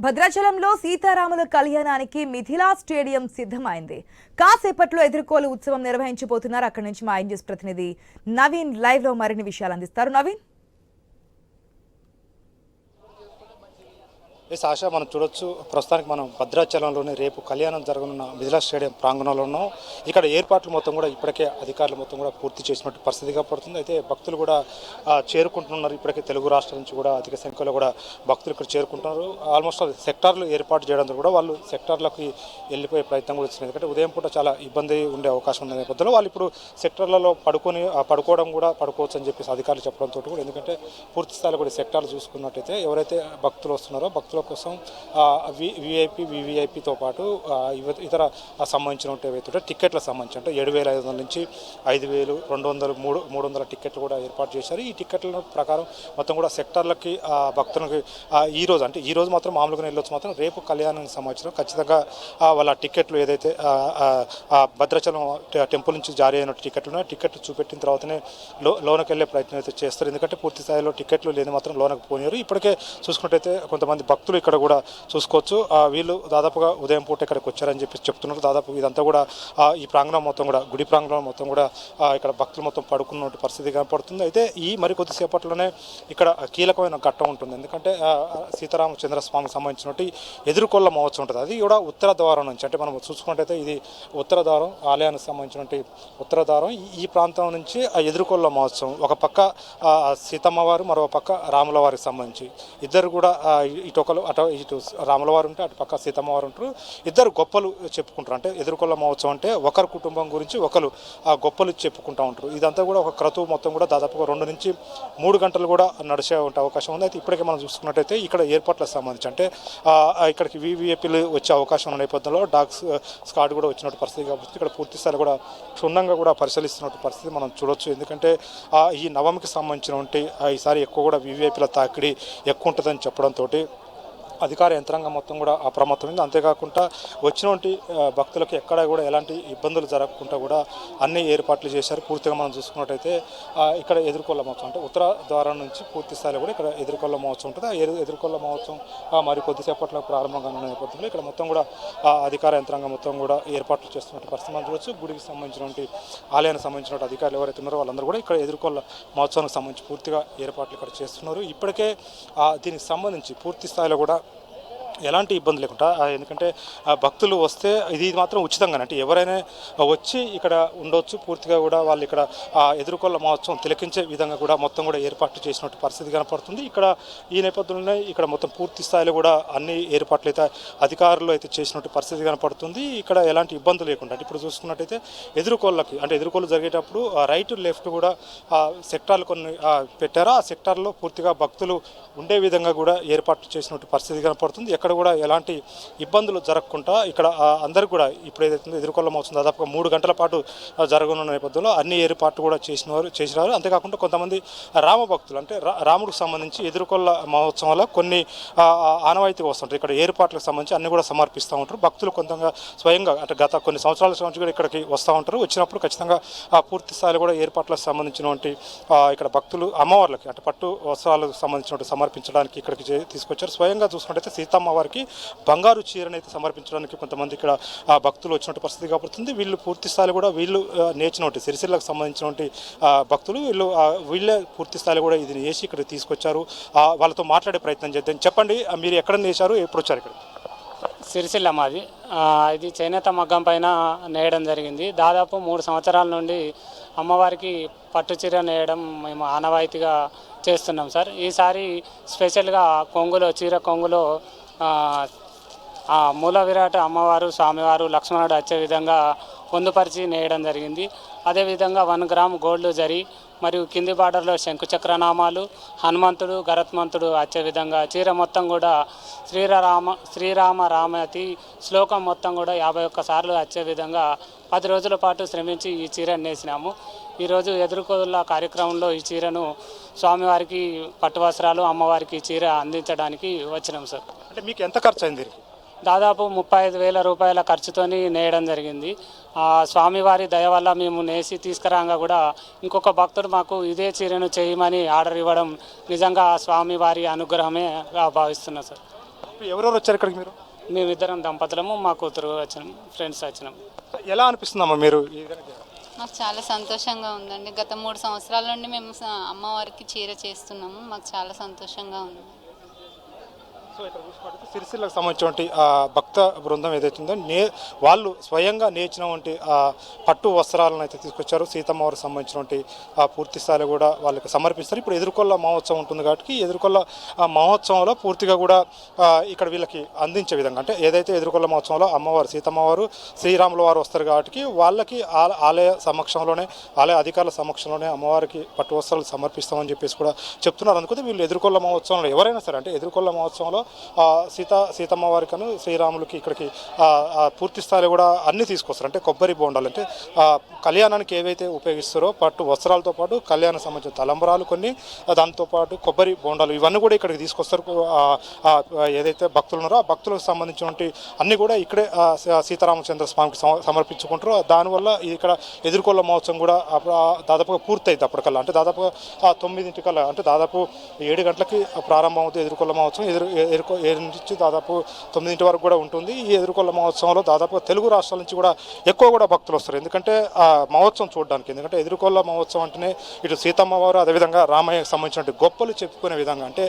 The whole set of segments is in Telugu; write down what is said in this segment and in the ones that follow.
భద్రాచలంలో సీతారాముల కళ్యాణానికి మిథిలా స్టేడియం సిద్ధమైంది. కాసేపట్లో ఎదుర్కోలు ఉత్సవం నిర్వహించబోతున్నారు. అక్కడి నుంచి మా న్యూస్ ప్రతినిధి నవీన్ లైవ్లో మరిన్ని విషయాలు అందిస్తారు. నవీన్? ఎస్ ఆశ మనం చూడొచ్చు. ప్రస్తుతానికి మనం భద్రాచలంలోనే రేపు కళ్యాణం జరగనున్న మిథిలా స్టేడియం ప్రాంగణంలో ఉన్నాం ఇక్కడ ఏర్పాట్లు మొత్తం కూడా ఇప్పటికే అధికారులు మొత్తం కూడా పూర్తి చేసినట్టు పరిస్థితిగా పడుతుంది. అయితే భక్తులు కూడా చేరుకుంటున్నారు. ఇప్పటికే తెలుగు రాష్ట్రాల నుంచి కూడా అధిక సంఖ్యలో కూడా భక్తులు ఇక్కడ చేరుకుంటున్నారు. ఆల్మోస్ట్ సెక్టార్లు ఏర్పాటు చేయడంతో కూడా వాళ్ళు సెక్టార్లకు వెళ్ళిపోయే ప్రయత్నం కూడా వచ్చింది ఎందుకంటే ఉదయం పూట చాలా ఇబ్బంది ఉండే అవకాశం ఉన్న నేపథ్యంలో వాళ్ళు ఇప్పుడు సెక్టార్లలో పడుకొని పడుకోవడం కూడా పడుకోవచ్చు అని చెప్పేసి అధికారులు చెప్పడంతో కూడా ఎందుకంటే పూర్తి స్థాయిలో కూడా సెక్టార్లు చూసుకున్నట్టయితే ఎవరైతే భక్తులు వస్తున్నారో భక్తులు కోసం విఐపి వివిఐపితో పాటు ఇతర సంబంధించిన ఏవైతే టికెట్లకు సంబంధించి అంటే ఏడు వేల ఐదు వందల నుంచి ఐదు వేలు రెండు వందలు మూడు మూడు వందల టికెట్లు కూడా ఏర్పాటు చేశారు. ఈ టికెట్ల ప్రకారం మొత్తం కూడా సెక్టార్లకి భక్తులకి ఈ రోజు అంటే ఈ రోజు మాత్రం మామూలుగా వెళ్ళొచ్చు మాత్రం రేపు కళ్యాణానికి సంబంధించిన ఖచ్చితంగా వాళ్ళ టికెట్లు ఏదైతే భద్రాచలం టెంపుల్ నుంచి జారీ అయిన టికెట్లు ఉన్నాయో చూపెట్టిన తర్వాతనే లో లోనకి వెళ్ళే ప్రయత్నం అయితే చేస్తారు. ఎందుకంటే పూర్తి స్థాయిలో టికెట్లు లేని మాత్రం లోనకు పోనీరు ఇప్పటికే చూసుకున్నట్టయితే కొంతమంది భక్తులు ఇక్కడ కూడా చూసుకోవచ్చు. ఆ, వీళ్ళు దాదాపుగా ఉదయం పూట ఇక్కడికి వచ్చారని చెప్పి చెప్తున్నారు. దాదాపు ఇదంతా కూడా ఈ ప్రాంగణం మొత్తం కూడా గుడి ప్రాంగణం మొత్తం కూడా ఇక్కడ భక్తులు మొత్తం పడుకున్న పరిస్థితి కనపడుతుంది. అయితే ఈ మరి కొద్దిసేపట్లోనే ఇక్కడ కీలకమైన ఘట్టం ఉంటుంది. ఎందుకంటే సీతారామచంద్ర స్వామికి సంబంధించినట్టు ఎదుర్కొల్ల మహోత్సవం ఉంటుంది. అది కూడా ఉత్తర ద్వారం నుంచి అంటే మనం చూసుకుంటే ఇది ఉత్తర ద్వారం ఆలయానికి సంబంధించినటువంటి ఉత్తర ద్వారం. ఈ- ప్రాంతం నుంచి ఆ ఎదుర్కొల్ల మహోత్సవం ఒక పక్క సీతమ్మవారు మరో పక్క రాముల వారికి సంబంధించి. ఇద్దరు కూడా ఆ, ఇటు అటు ఇటు రాములవారు ఉంటే అటు పక్క సీతమ్మవారు ఉంటారు. ఇద్దరు గొప్పలు చెప్పుకుంటారు. అంటే ఎదుర్కొల్ల మహోత్సవం అంటే ఒకరి కుటుంబం గురించి ఒకరు ఆ గొప్పలు చెప్పుకుంటూ ఉంటారు. ఇదంతా కూడా ఒక క్రతువు మొత్తం కూడా దాదాపుగా రెండు నుంచి మూడు గంటలు కూడా నడిచే ఉంటే అవకాశం ఉంది. అయితే ఇప్పటికే మనం చూసుకున్నట్టయితే ఇక్కడ ఏర్పాట్లకు సంబంధించి అంటే ఇక్కడికి వివిఐపీలు వచ్చే అవకాశం ఉన్న నేపథ్యంలో డాగ్స్ స్కాడ్ కూడా వచ్చినట్టు పరిస్థితి కాబట్టి ఇక్కడ పూర్తిస్థాయి కూడా క్షుణ్ణంగా కూడా పరిశీలిస్తున్నట్టు పరిస్థితి మనం చూడొచ్చు. ఎందుకంటే ఈ నవమికి సంబంధించినటువంటి ఈసారి ఎక్కువ కూడా వివిఐపీల తాకిడి ఎక్కువ ఉంటుందని చెప్పడంతో అధికార యంత్రాంగం మొత్తం కూడా అప్రమత్తమైంది అంతేకాకుండా వచ్చినటువంటి భక్తులకు ఎక్కడ కూడా ఎలాంటి ఇబ్బందులు జరగకుండా కూడా అన్ని ఏర్పాట్లు చేశారు. పూర్తిగా మనం చూసుకున్నట్టయితే ఇక్కడ ఎదుర్కొల్ల మహోత్సవం అంటే ఉత్తర ద్వారం నుంచి పూర్తి స్థాయిలో కూడా ఇక్కడ ఎదుర్కొల్ల మహోత్సవం ఉంటుంది. ఆ ఎదుర్కొల్ల మహోత్సవం మరి కొద్దిసేపట్లో ప్రారంభంగా ఉన్న నేపథ్యంలో ఇక్కడ మొత్తం కూడా అధికార యంత్రాంగం మొత్తం కూడా ఏర్పాట్లు చేస్తున్నట్టు పరిస్థితి మనం చూడవచ్చు గుడికి సంబంధించినటువంటి ఆలయానికి సంబంధించిన అధికారులు ఎవరైతే ఉన్నారో వాళ్ళందరూ కూడా ఇక్కడ ఎదుర్కొల్ల మహోత్సవానికి సంబంధించి పూర్తిగా ఏర్పాట్లు ఇక్కడ చేస్తున్నారు. ఇప్పటికే దీనికి సంబంధించి పూర్తి స్థాయిలో కూడా ఎలాంటి ఇబ్బంది లేకుండా ఎందుకంటే ఆ, భక్తులు వస్తే ఇది మాత్రం ఉచితంగా అంటే ఎవరైనా వచ్చి ఇక్కడ ఉండొచ్చు పూర్తిగా కూడా వాళ్ళు ఇక్కడ ఎదుర్కొల్ల మహోత్సవం తిలకించే విధంగా కూడా మొత్తం కూడా ఏర్పాట్లు చేసినట్టు పరిస్థితి కనపడుతుంది. ఇక్కడ ఈ నేపథ్యంలోనే ఇక్కడ మొత్తం పూర్తి స్థాయిలో కూడా అన్ని ఏర్పాట్లు అయితే అధికారులు అయితే చేసినట్టు పరిస్థితి కనపడుతుంది. ఇక్కడ ఎలాంటి ఇబ్బందులు లేకుండా అంటే ఇప్పుడు చూసుకున్నట్టయితే ఎదుర్కోళ్ళకి అంటే ఎదుర్కోలు జరిగేటప్పుడు రైట్ లెఫ్ట్ కూడా ఆ సెక్టార్లు కొన్ని పెట్టారు. ఆ సెక్టార్లో పూర్తిగా భక్తులు ఉండే విధంగా కూడా ఏర్పాట్లు చేసినట్టు పరిస్థితి కనపడుతుంది. ఎక్కడ కూడా ఎలాంటి ఇబ్బందులు జరగకుండా ఇక్కడ అందరికీ అందరూ కూడా ఇప్పుడు ఏదైతే ఎదుర్కొల్లం మహోత్సవం దాదాపుగా మూడు గంటల పాటు జరగనున్న నేపథ్యంలో అన్ని ఏర్పాట్లు కూడా చేసినారు చేసినారు. అంతేకాకుండా కొంతమంది రామ భక్తులు అంటే రా- రాముడికి సంబంధించి ఎదుర్కొల్ల మహోత్సవంలో కొన్ని ఆ, ఆనవాయితీగా వస్తుంటారు ఇక్కడ ఏర్పాట్లకు సంబంధించి అన్ని కూడా సమర్పిస్తూ ఉంటారు. భక్తులు కొంతగా స్వయంగా అంటే గత కొన్ని సంవత్సరాల నుంచి కూడా ఇక్కడికి వస్తూ ఉంటారు. వచ్చినప్పుడు ఖచ్చితంగా పూర్తి స్థాయిలో కూడా ఏర్పాట్లకు సంబంధించినటువంటి ఇక్కడ భక్తులు అమ్మవార్లకి అంటే పట్టు వస్త్రాలకు సంబంధించినటువంటి సమర్పించడానికి ఇక్కడికి తీసుకొచ్చారు. స్వయంగా చూసుకుంటే సీతమ్మ వారికి బంగారు చీరను అయితే సమర్పించడానికి కొంతమంది ఇక్కడ భక్తులు వచ్చినట్టు పరిస్థితి కాబడుతుంది. వీళ్ళు పూర్తి స్థాయిలో కూడా వీళ్ళు నేర్చినటువంటి సిరిసిల్లకు సంబంధించినటువంటి భక్తులు వీళ్ళు వీళ్ళే పూర్తి స్థాయిలో కూడా ఇది వేసి ఇక్కడ తీసుకొచ్చారు. వాళ్ళతో మాట్లాడే ప్రయత్నం చేద్దాం. చెప్పండి మీరు ఎక్కడ నేశారు ఎప్పుడు వచ్చారు ఇక్కడ? సిరిసిల్ల మాది. ఇది చేనేత మగ్గం పైన నేయడం జరిగింది. దాదాపు మూడు సంవత్సరాల నుండి అమ్మవారికి పట్టు చీర నేయడం మేము ఆనవాయితీగా చేస్తున్నాం సార్. ఈసారి స్పెషల్గా కొంగులో చీర కొంగులో మూల విరాట అమ్మవారు స్వామివారు లక్ష్మణుడు వచ్చే విధంగా పొందుపరిచి నేయడం జరిగింది. అదేవిధంగా వన్ గ్రామ్ గోల్డ్ జరి మరియు కింది బార్డర్లో శంకుచక్రనామాలు హనుమంతుడు గరత్మంతుడు వచ్చే విధంగా చీర మొత్తం కూడా శ్రీరామ శ్రీరామ రామతి శ్లోకం మొత్తం కూడా యాభై ఒక్క సార్లు వచ్చే విధంగా పది రోజుల పాటు శ్రమించి ఈ చీరను నేసినాము. ఈరోజు ఎదుర్కోదుల కార్యక్రమంలో ఈ చీరను స్వామివారికి పట్టు వస్త్రాలు అమ్మవారికి ఈ చీర అందించడానికి వచ్చినాం సార్. అంటే మీకు ఎంత ఖర్చు అయింది దీనికి దాదాపు ముప్పై ఐదు వేల రూపాయల ఖర్చుతోని నేయడం జరిగింది. ఆ స్వామివారి దయ వల్ల మేము నేసి తీసుకురాగా కూడా ఇంకొక భక్తుడు మాకు ఇదే చీరను చేయమని ఆర్డర్ ఇవ్వడం నిజంగా ఆ స్వామివారి అనుగ్రహమే భావిస్తున్నా సార్. ఎవరెవరు వచ్చారు ఇక్కడికి మీరు? మేమిద్దరం దంపతులము మా కూతురు వచ్చినాం ఫ్రెండ్స్ వచ్చినాం. ఎలా అనిపిస్తుందమ్మా మీరు మాకు చాలా సంతోషంగా ఉందండి. గత మూడు సంవత్సరాల నుండి మేము అమ్మవారికి చీర చేస్తున్నాము. మాకు చాలా సంతోషంగా ఉంది. సో ఇక్కడ సిరిసిల్లకు సంబంధించినటువంటి భక్త బృందం ఏదైతుందో ఉందో నే వాళ్ళు స్వయంగా నేర్చినటువంటి పట్టు వస్త్రాలను అయితే తీసుకొచ్చారు. సీతమ్మ వారికి సంబంధించినటువంటి పూర్తి స్థాయిలో కూడా వాళ్ళకి సమర్పిస్తారు. ఇప్పుడు ఎదుర్కొల్ల మహోత్సవం ఉంటుంది కాబట్టి ఎదుర్కొల్ల మహోత్సవంలో పూర్తిగా కూడా ఇక్కడ వీళ్ళకి అందించే విధంగా అంటే ఏదైతే ఎదుర్కొల్ల మహోత్సవంలో అమ్మవారు సీతమ్మవారు శ్రీరాముల వారు వస్తారు కాబట్టి వాళ్ళకి ఆలయ సమక్షంలోనే ఆలయ అధికారుల సమక్షంలోనే అమ్మవారికి పట్టు వస్త్రాలు సమర్పిస్తామని చెప్పేసి కూడా చెప్తున్నారు. అనుకుంటే వీళ్ళు ఎదుర్కొల్ల మహోత్సవంలో ఎవరైనా సరే అంటే ఎదుర్కొల్ల మహోత్సవంలో సీత సీతమ్మ వారికను శ్రీరాములకి ఇక్కడికి పూర్తి స్థాయిలో కూడా అన్నీ తీసుకొస్తారు. అంటే కొబ్బరి బోండాలు అంటే కళ్యాణానికి ఏవైతే ఉపయోగిస్తారో పట్టు వస్త్రాలతో పాటు కళ్యాణం సంబంధించిన తలంబరాలు కొన్ని దాంతోపాటు కొబ్బరి బోండాలు ఇవన్నీ కూడా ఇక్కడికి తీసుకొస్తారు. ఏదైతే భక్తులు ఉన్నారో ఆ భక్తులకు సంబంధించినటువంటి అన్నీ కూడా ఇక్కడే సీతారామచంద్ర స్వామికి సమర్పించుకుంటారు. దానివల్ల ఇక్కడ ఎదుర్కొల్ల మహోత్సవం కూడా దాదాపుగా పూర్తయింది అప్పటికల్లా. అంటే దాదాపుగా తొమ్మిదింటికల్లా అంటే దాదాపు ఏడు గంటలకి ప్రారంభం అవుతుంది ఎదుర్కొల్ల మహోత్సవం. ఎదురు ఎదుర్కొ ఏడు నుంచి దాదాపు తొమ్మిదింటి వరకు కూడా ఉంటుంది. ఈ ఎదుర్కొల్ల మహోత్సవంలో దాదాపు తెలుగు రాష్ట్రాల నుంచి కూడా ఎక్కువ కూడా భక్తులు వస్తారు. ఎందుకంటే ఆ మహోత్సవం చూడడానికి ఎందుకంటే ఎదుర్కొల్ల మహోత్సవం అంటేనే ఇటు సీతమ్మవారు అదేవిధంగా రామయ్యకు సంబంధించిన గొప్పలు చెప్పుకునే విధంగా అంటే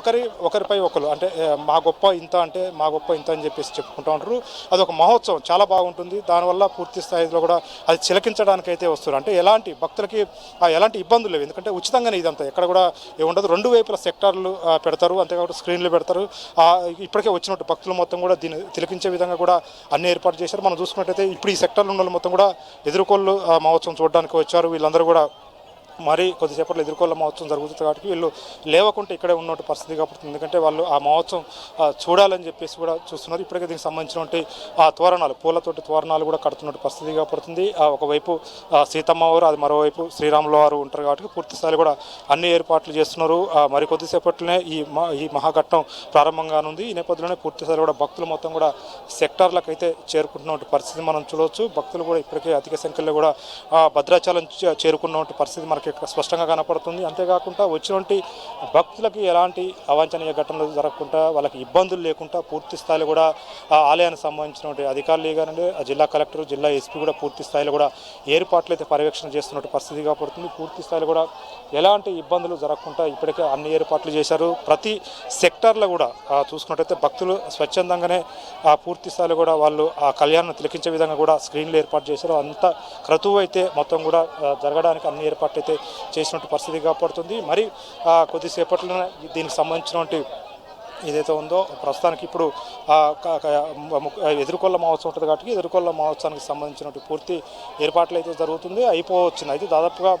ఒకరి ఒకరిపై ఒకరు అంటే మా గొప్ప ఇంత అంటే మా గొప్ప ఇంత అని చెప్పేసి చెప్పుకుంటూ ఉంటారు. అది ఒక మహోత్సవం చాలా బాగుంటుంది. దానివల్ల పూర్తి స్థాయిలో కూడా అది చిలకించడానికి అయితే వస్తారు. అంటే ఎలాంటి భక్తులకి ఎలాంటి ఇబ్బందులు లేవు. ఎందుకంటే ఉచితంగానే ఇదంతా ఎక్కడ కూడా ఏ ఉండదు. రెండు వైపుల సెక్టార్లు పెడతారు. అంతేకాకుండా స్క్రీన్లు పెడతారు. ఆ, ఇప్పటికే వచ్చినట్టు భక్తులు మొత్తం కూడా దీన్ని తిలకించే విధంగా కూడా అన్ని ఏర్పాటు చేశారు. మనం చూసుకున్నట్టయితే ఇప్పుడు ఈ సెక్టర్లో ఉన్న వాళ్ళు మొత్తం కూడా ఎదుర్కొల్లు ఆ, మహోత్సవం చూడడానికి వచ్చారు. వీళ్ళందరూ కూడా మరి కొద్దిసేపట్లో ఎదుర్కొల్ల మహోత్సవం జరుగుతుంది కాబట్టి వీళ్ళు లేవకుంటే ఇక్కడే ఉన్నట్టు పరిస్థితి కాబట్టి ఎందుకంటే వాళ్ళు ఆ మహోత్సవం చూడాలని చెప్పేసి కూడా చూస్తున్నారు. ఇప్పటికే దీనికి సంబంధించినటువంటి ఆ తోరణాలు పూలతోటి తోరణాలు కూడా కడుతున్నట్టు పరిస్థితి కాబడుతుంది. ఆ, ఒకవైపు సీతమ్మవారు సీతమ్మ వారు అది మరోవైపు శ్రీరాముల వారు ఉంటారు కాబట్టి పూర్తిస్థాయిలో కూడా అన్ని ఏర్పాట్లు చేస్తున్నారు. మరి కొద్దిసేపట్లోనే ఈ ఈ మహాఘట్టం ప్రారంభం కానుంది ఈ నేపథ్యంలోనే పూర్తిస్థాయిలో కూడా భక్తులు మొత్తం కూడా సెక్టార్లకు అయితే చేరుకుంటున్నటువంటి పరిస్థితి మనం చూడవచ్చు. భక్తులు కూడా ఇప్పటికే అధిక సంఖ్యలో కూడా భద్రాచలం చేరుకున్నటువంటి పరిస్థితి మనకి మనకి స్పష్టంగా కనపడుతుంది. అంతేకాకుండా వచ్చినటువంటి భక్తులకి ఎలాంటి అవాంఛనీయ ఘటనలు జరగకుండా వాళ్ళకి ఇబ్బందులు లేకుండా పూర్తి స్థాయిలో కూడా ఆ ఆలయానికి సంబంధించినటువంటి అధికారులు కానీ ఆ జిల్లా కలెక్టర్ జిల్లా ఎస్పీ కూడా పూర్తి స్థాయిలో కూడా ఏర్పాట్లు అయితే పర్యవేక్షణ చేస్తున్నట్టు పరిస్థితి కాబడుతుంది. పూర్తి స్థాయిలో కూడా ఎలాంటి ఇబ్బందులు జరగకుండా ఇప్పటికే అన్ని ఏర్పాట్లు చేశారు. ప్రతి సెక్టార్లో కూడా చూసుకున్నట్టయితే భక్తులు స్వచ్ఛందంగానే ఆ పూర్తి స్థాయిలో కూడా వాళ్ళు ఆ కళ్యాణం తిలకించే విధంగా కూడా స్క్రీన్లు ఏర్పాటు చేశారు. అంత క్రతువు అయితే మొత్తం కూడా జరగడానికి అన్ని ఏర్పాట్లు అయితే చేసినట్టు పరిస్థితి కాపాడుతుంది. మరి ఆ, కొద్దిసేపట్లోనే దీనికి సంబంధించినటువంటి ఏదైతే ఉందో ప్రస్తుతానికి ఇప్పుడు ఎదురుకొల్ల ఎదుర్కొల్ల మహోత్సవం ఉంటుంది కాబట్టి ఎదుర్కొల్ల మహోత్సవానికి సంబంధించినటువంటి పూర్తి ఏర్పాట్లు అయితే జరుగుతుంది అయిపోవచ్చింది అయితే దాదాపుగా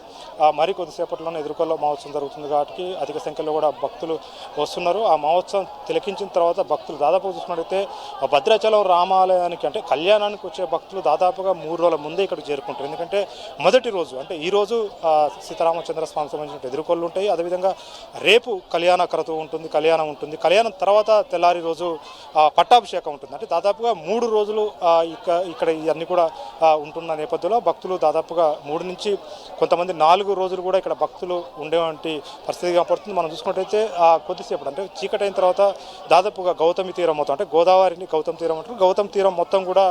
మరి కొద్దిసేపట్లోనే ఎదుర్కొల్ల మహోత్సవం జరుగుతుంది కాబట్టి అధిక సంఖ్యలో కూడా భక్తులు వస్తున్నారు. ఆ మహోత్సవం తిలకించిన తర్వాత భక్తులు దాదాపు చూసుకున్నట్టయితే భద్రాచలం రామాలయానికి అంటే కళ్యాణానికి వచ్చే భక్తులు దాదాపుగా మూడు రోజుల ముందే ఇక్కడికి చేరుకుంటారు. ఎందుకంటే మొదటి రోజు అంటే ఈ రోజు సీతారామచంద్ర స్వామి సంబంధించిన ఎదుర్కొల్లు ఉంటాయి. అదేవిధంగా రేపు కళ్యాణ క్రతువు ఉంటుంది కళ్యాణం ఉంటుంది. కళ్యాణం తర్వాత తెల్లారి రోజు పట్టాభిషేకం ఉంటుంది. అంటే దాదాపుగా మూడు రోజులు ఇక్కడ ఇవన్నీ కూడా ఉంటున్న నేపథ్యంలో భక్తులు దాదాపుగా మూడు నుంచి కొంతమంది నాలుగు రోజులు కూడా ఇక్కడ భక్తులు ఉండేవంటి పరిస్థితి కనపడుతుంది. మనం చూసుకున్నట్టయితే కొద్దిసేపు అంటే చీకటి అయిన తర్వాత దాదాపుగా గౌతమి తీరం మొత్తం అంటే గోదావరిని గౌతమ తీరం అంటారు. గౌతమ తీరం మొత్తం కూడా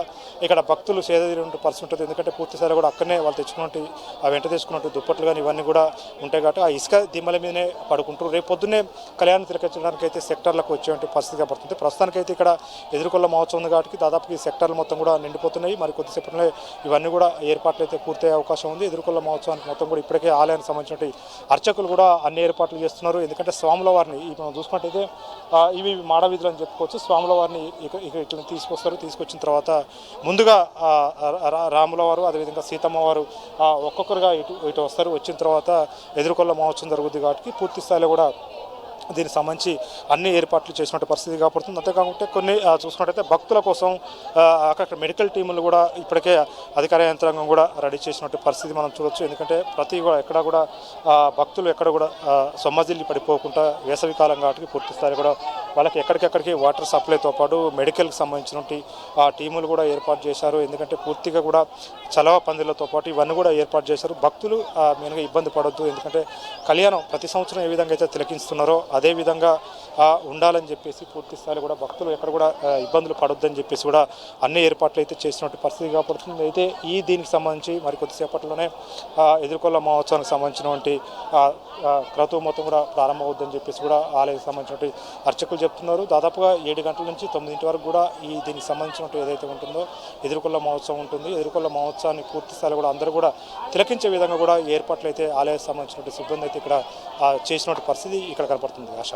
ఇక్కడ భక్తులు సేదతీరినట్టు పరిస్థితి ఉంటుంది. ఎందుకంటే పూర్తి కూడా అక్కడనే వాళ్ళు తెచ్చుకున్నట్టు ఆ వెంట తెచ్చుకున్నట్టు దుప్పట్లు కానీ ఇవన్నీ కూడా ఉంటాయి. కాబట్టి ఆ ఇసుక దిమ్మల మీదనే పడుకుంటారు రేపు పొద్దున్నే కళ్యాణం తిరగచ్చడానికి అయితే సెక్టర్లకు వచ్చేటువంటి పరిస్థితి కనపడుతుంది ప్రస్తుతానికైతే ఇక్కడ ఎదుర్కొల్ల మహోత్సవం ఉంది కాబట్టి దాదాపు ఈ సెక్టర్లు మొత్తం కూడా నిండిపోతున్నాయి. మరి కొద్దిసేపట్లో ఇవన్నీ కూడా ఏర్పాట్లు అయితే పూర్తయ్యే అవకాశం ఉంది. ఎదుర్కొల్ల మహోత్సవానికి మొత్తం కూడా ఇప్పటికే ఆలయానికి సంబంధించిన అర్చకులు కూడా అన్ని ఏర్పాట్లు చేస్తున్నారు. ఎందుకంటే స్వాముల వారిని మనం చూసుకున్నట్టయితే ఇవి మాడవీధులు అని చెప్పుకోవచ్చు. స్వాముల వారిని ఇట్లా తీసుకొస్తారు. తీసుకొచ్చిన తర్వాత ముందుగా రా- రాముల వారు అదేవిధంగా సీతమ్మ వారు ఒక్కొక్కరుగా ఇటు ఇటు వస్తారు. వచ్చిన తర్వాత ఎదుర్కొల్ల మహోత్సవం జరుగుతుంది కాబట్టి పూర్తి స్థాయిలో కూడా దీనికి సంబంధించి అన్ని ఏర్పాట్లు చేసినట్టు పరిస్థితి కాబడుతుంది. అంతేకాకుండా కొన్ని చూసుకున్నట్టయితే భక్తుల కోసం అక్కడ మెడికల్ టీములు కూడా ఇప్పటికే అధికార యంత్రాంగం కూడా రెడీ చేసినట్టు పరిస్థితి మనం చూడొచ్చు. ఎందుకంటే ప్రతి కూడా ఎక్కడ కూడా భక్తులు ఎక్కడ కూడా సొమ్మజిల్లి పడిపోకుండా వేసవి కాలం కాబట్టి పూర్తి స్థాయి కూడా వాళ్ళకి ఎక్కడికెక్కడికి వాటర్ సప్లైతో పాటు మెడికల్కి సంబంధించినటువంటి ఆ టీములు కూడా ఏర్పాటు చేశారు. ఎందుకంటే పూర్తిగా కూడా చలవ పందిళ్ళతో పాటు ఇవన్నీ కూడా ఏర్పాటు చేశారు. భక్తులు మెయిన్గా ఇబ్బంది పడొద్దు. ఎందుకంటే కళ్యాణం ప్రతి సంవత్సరం ఏ విధంగా అయితే తిలకిస్తున్నారో అదే విధంగా ఉండాలని చెప్పేసి పూర్తి స్థాయిలో కూడా భక్తులు ఎక్కడ కూడా ఇబ్బందులు పడొద్దని చెప్పేసి కూడా అన్ని ఏర్పాట్లు అయితే చేసినట్టు పరిస్థితి కాబడుతుంది అయితే ఈ దీనికి సంబంధించి మరి కొద్దిసేపట్లోనే ఎదుర్కొల్ల మహోత్సవానికి సంబంధించినటువంటి క్రతువు మొత్తం కూడా ప్రారంభమవుద్దని చెప్పేసి కూడా ఆలయానికి సంబంధించినటువంటి అర్చకులు చెప్తున్నారు. దాదాపుగా ఏడు గంటల నుంచి తొమ్మిదింటి వరకు కూడా ఈ దీనికి సంబంధించినట్టు ఏదైతే ఉంటుందో ఎదుర్కొల్ల మహోత్సవం ఉంటుంది. ఎదుర్కొల్ల మహోత్సవాన్ని పూర్తి స్థాయిలో కూడా అందరూ కూడా తిలకించే విధంగా కూడా ఏర్పాట్లు అయితే ఆలయానికి సంబంధించినటువంటి సిబ్బంది అయితే ఇక్కడ చేసినటువంటి పరిస్థితి ఇక్కడ కనపడుతుంది. ఆశ.